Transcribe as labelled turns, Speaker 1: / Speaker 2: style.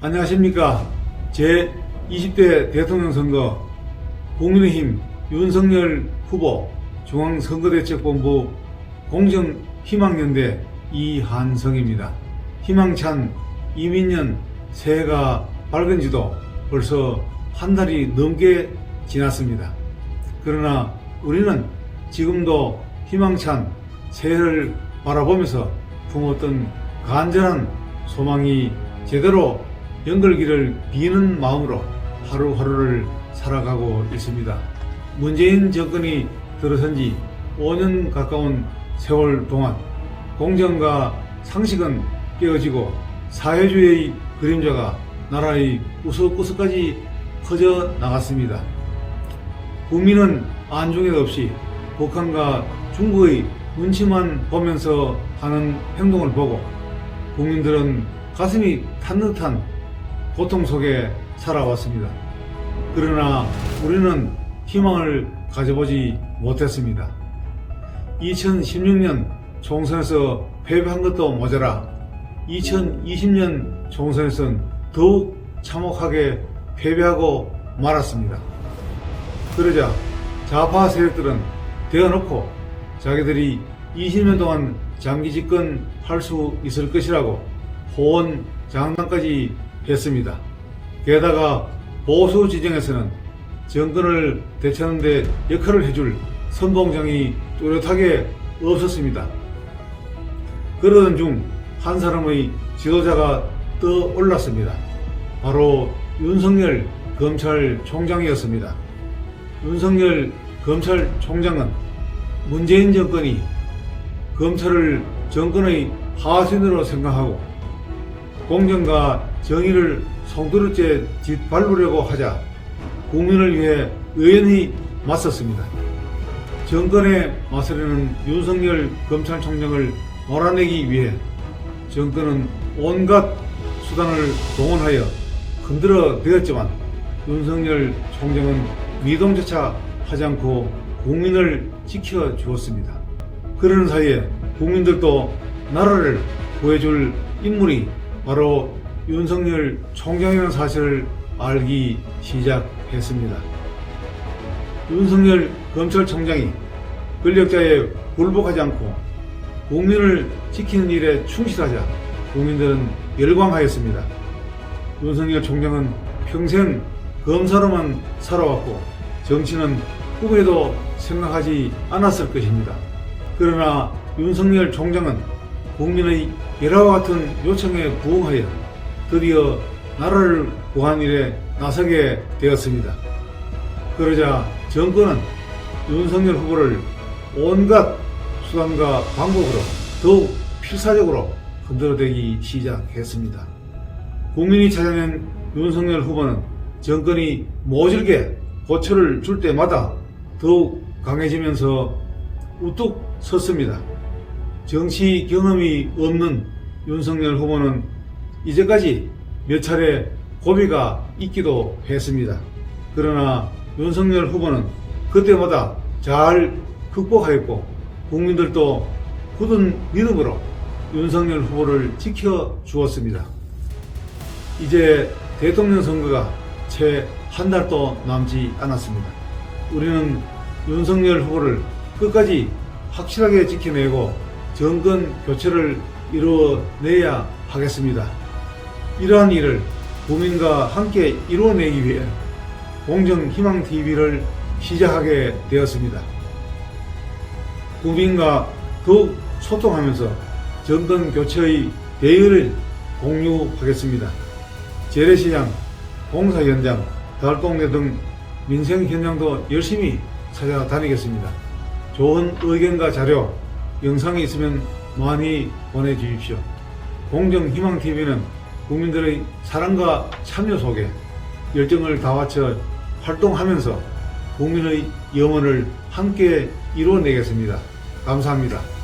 Speaker 1: 안녕하십니까. 제 20대 대통령 선거 국민의힘 윤석열 후보 중앙선거대책본부 공정희망연대 이한성입니다. 희망찬 이민년 새해가 밝은 지도 벌써 한 달이 넘게 지났습니다. 그러나 우리는 지금도 희망찬 새해를 바라보면서 품었던 간절한 소망이 제대로 연결기를 비는 마음으로 하루하루를 살아가고 있습니다. 문재인 정권이 들어선 지 5년 가까운 세월 동안 공정과 상식은 깨어지고 사회주의의 그림자가 나라의 구석구석까지 퍼져 나갔습니다. 국민은 안중에 없이 북한과 중국의 눈치만 보면서 하는 행동을 보고 국민들은 가슴이 탄 듯한 고통 속에 살아왔습니다. 그러나 우리는 희망을 가져보지 못했습니다. 2016년 총선에서 패배한 것도 모자라 2020년 총선에서는 더욱 참혹하게 패배하고 말았습니다. 그러자 좌파 세력들은 대어놓고 자기들이 20년 동안 장기 집권 할 수 있을 것이라고 호언 장담까지 했습니다. 게다가 보수 지정에서는 정권을 대체하는데 역할을 해줄 선봉장이 뚜렷하게 없었습니다. 그러던 중 한 사람의 지도자가 떠올랐습니다. 바로 윤석열 검찰총장이었습니다. 윤석열 검찰총장은 문재인 정권이 검찰을 정권의 하수인으로 생각하고 공정과 정의를 송두리째 짓밟으려고 하자 국민을 위해 의연히 맞섰습니다. 정권에 맞서려는 윤석열 검찰총장을 몰아내기 위해 정권은 온갖 수단을 동원하여 흔들어 대었지만 윤석열 총장은 미동조차 하지 않고 국민을 지켜 주었습니다. 그러는 사이에 국민들도 나라를 구해줄 인물이 바로 윤석열 총장이라는 사실을 알기 시작했습니다. 윤석열 검찰총장이 권력자에 굴복하지 않고 국민을 지키는 일에 충실하자 국민들은 열광하였습니다. 윤석열 총장은 평생 검사로만 살아왔고 정치는 꿈에도 생각하지 않았을 것입니다. 그러나 윤석열 총장은 국민의 열화와 같은 요청에 부응하여 드디어 나라를 구한 일에 나서게 되었습니다. 그러자 정권은 윤석열 후보를 온갖 수단과 방법으로 더욱 필사적으로 흔들어대기 시작했습니다. 국민이 찾아낸 윤석열 후보는 정권이 모질게 고초를 줄 때마다 더욱 강해지면서 우뚝 섰습니다. 정치 경험이 없는 윤석열 후보는 이제까지 몇 차례 고비가 있기도 했습니다. 그러나 윤석열 후보는 그때마다 잘 극복하였고 국민들도 굳은 믿음으로 윤석열 후보를 지켜 주었습니다. 이제 대통령 선거가 채 한 달도 남지 않았습니다. 우리는 윤석열 후보를 끝까지 확실하게 지켜내고 정권 교체를 이루어내야 하겠습니다. 이러한 일을 국민과 함께 이루어내기 위해 공정희망TV를 시작하게 되었습니다. 국민과 더욱 소통하면서 정권 교체의 대의를 공유하겠습니다. 재래시장, 공사 현장, 달동네 등 민생 현장도 열심히 찾아다니겠습니다. 좋은 의견과 자료, 영상이 있으면 많이 보내주십시오. 공정희망TV는 국민들의 사랑과 참여 속에 열정을 다하쳐 활동하면서 국민의 염원을 함께 이루어내겠습니다. 감사합니다.